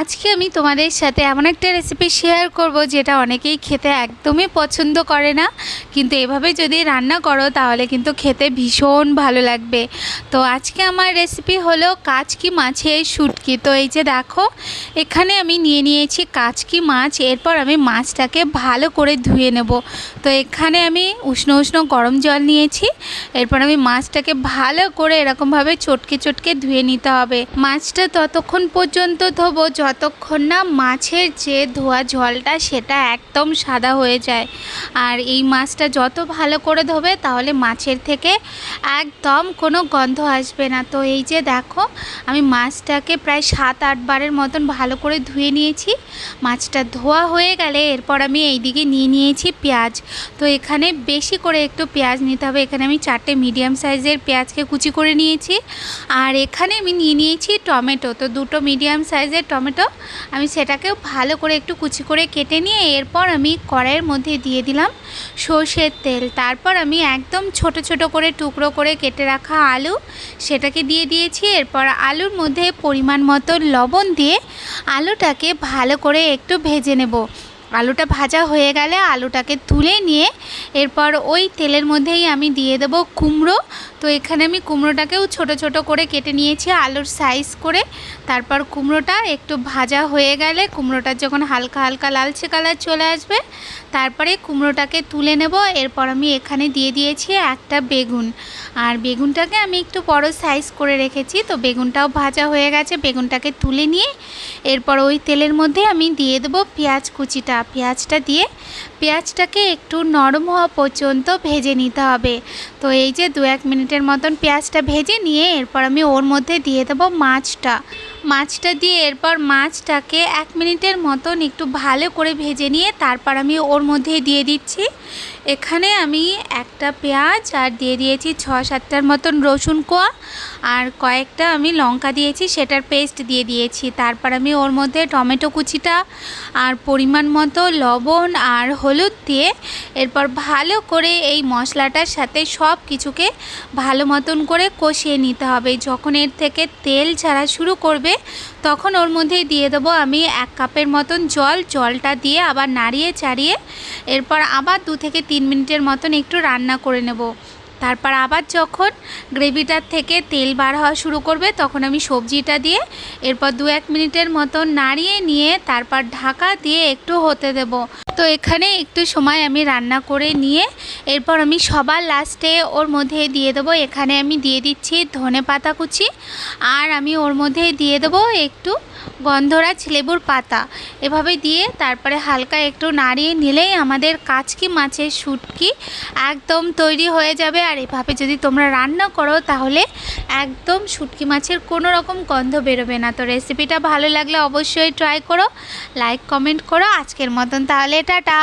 আজকে আমি তোমাদের সাথে এমন একটা রেসিপি শেয়ার করব যেটা অনেকেই খেতে একদমই পছন্দ করে না। কিন্তু এভাবে যদি রান্না করো তাহলে কিন্তু খেতে ভীষণ ভালো লাগবে। তো আজকে আমার রেসিপি হলো কাচকি মাছের শুটকি। তো এই যে দেখো, এখানে আমি নিয়ে নিয়েছি কাচকি মাছ। এরপর আমি মাছটাকে ভালো করে ধুয়ে নেব। তো এখানে আমি উষ্ণ উষ্ণ গরম জল নিয়েছি। এরপর আমি মাছটাকে ভালো করে এরকমভাবে চটকে চটকে ধুয়ে নিতে হবে। মাছটা ততক্ষণ পর্যন্ত ধোবো। যতক্ষণ না মাছের যে ধোয়া জলটা সেটা একদম সাদা হয়ে যায়। আর এই মাছটা যত ভালো করে ধোবে তাহলে মাছের থেকে একদম কোনো গন্ধ আসবে না। তো এই যে দেখো, আমি মাছটাকে প্রায় সাত, আট বারের মতন ভালো করে ধুয়ে নিয়েছি। মাছটা ধোয়া হয়ে গেলে এরপর আমি এই দিকে নিয়ে নিয়েছি পেঁয়াজ। তো এখানে বেশি করে একটু পেঁয়াজ নিতে হবে। এখানে আমি চারটে মিডিয়াম সাইজের পেঁয়াজকে কুচি করে নিয়েছি। আর এখানে আমি নিয়ে নিয়েছি টমেটো। তো দুটো মিডিয়াম সাইজের টমেটো আমি সেটাকেও ভালো করে একটু কুচি করে কেটে নিয়ে এরপর আমি কড়াইয়ের মধ্যে দিয়ে দিলাম সর্ষের তেল। তারপর আমি একদম ছোট ছোট করে টুকরো করে কেটে রাখা আলু সেটাকে দিয়ে দিয়েছি। এরপর আলুর মধ্যে পরিমাণ মতো লবণ দিয়ে আলুটাকে ভালো করে একটু ভেজে নেব। আলুটা ভাজা হয়ে গেলে আলুটাকে তুলে নিয়ে এরপর ওই তেলের মধ্যেই আমি দিয়ে দেবো কুমড়ো তো এখানে আমি কুমড়োটাকেও ছোট ছোট করে কেটে নিয়েছি, আলুর সাইজ করে। তারপর কুমড়োটা একটু ভাজা হয়ে গেলে কুমড়োটা যখন হালকা হালকা লালচে কালার চলে আসবে, তারপরে কুমড়োটাকে তুলে নেব। এরপর আমি এখানে দিয়ে দিয়েছি একটা বেগুন। আর বেগুনটাকে আমি একটু বড় সাইজ করে রেখেছি, তো বেগুনটাও ভাজা হয়ে গেছে, বেগুনটাকে তুলে নিয়ে এরপর ওই তেলের মধ্যে আমি দিয়ে দেবো পেঁয়াজ কুচিটা। পেঁয়াজটা দিয়ে পেঁয়াজটাকে একটু নরম হওয়া পর্যন্ত ভেজে নিতে হবে। তো এই যে দু এক মিনিটের মতন পেঁয়াজটা ভেজে নিয়ে এরপর আমি ওর মধ্যে দিয়ে দেবো মাছটা। মাছটা দিয়ে এরপর মাছটাকে এক মিনিটের মতন একটু ভালো করে ভেজে নিয়ে তারপর আমি ওর মধ্যে দিয়ে দিচ্ছি। এখানে আমি একটা পেঁয়াজ আর দিয়ে দিয়েছি ছ সাতটার মতন রসুন কোয়া। আর কয়েকটা আমি লঙ্কা দিয়েছি, সেটার পেস্ট দিয়ে দিয়েছি। তারপর আমি ওর মধ্যে টমেটো কুচিটা আর পরিমাণ মতো লবণ আর হলুদ দিয়ে এরপর ভালো করে এই মশলাটার সাথে সব কিছুকে ভালো মতন করে কষিয়ে নিতে হবে। যখন এর থেকে তেল ছাড়া শুরু করবে, তখন ওর মধ্যে দিয়ে দেবো আমি এক কাপের মতন জল। জলটা দিয়ে আবার নাড়িয়ে চাড়িয়ে এরপর আবার দু থেকে তিন মিনিটের মতন একটু রান্না করে নেব। তারপর আবার যখন গ্রেভিটার থেকে তেল বার হওয়া শুরু করবে, তখন আমি সবজিটা দিয়ে এরপর দু এক মিনিটের মতন নাড়িয়ে নিয়ে তারপর ঢাকা দিয়ে একটু হতে দেব। তো এখানে একটু সময় আমি রান্না করে নিয়ে এরপর আমি সবার লাস্টে ওর মধ্যে দিয়ে দেবো। এখানে আমি দিয়ে দিচ্ছি ধনে পাতা কুচি আর আমি ওর মধ্যে দিয়ে দেবো একটু গন্ধরাজ লেবুর পাতা। এভাবে দিয়ে তারপরে হালকা একটু নাড়িয়ে নিলেই আমাদের কাচকি মাছের শুটকি একদম তৈরি হয়ে যাবে। আর এভাবে যদি তোমরা রান্না করো তাহলে একদম শুটকি মাছের কোনো রকম গন্ধ বেরোবে না। তো রেসিপিটা ভালো লাগলে অবশ্যই ট্রাই করো লাইক কমেন্ট করো। আজকের মতন তাহলে, টাটা।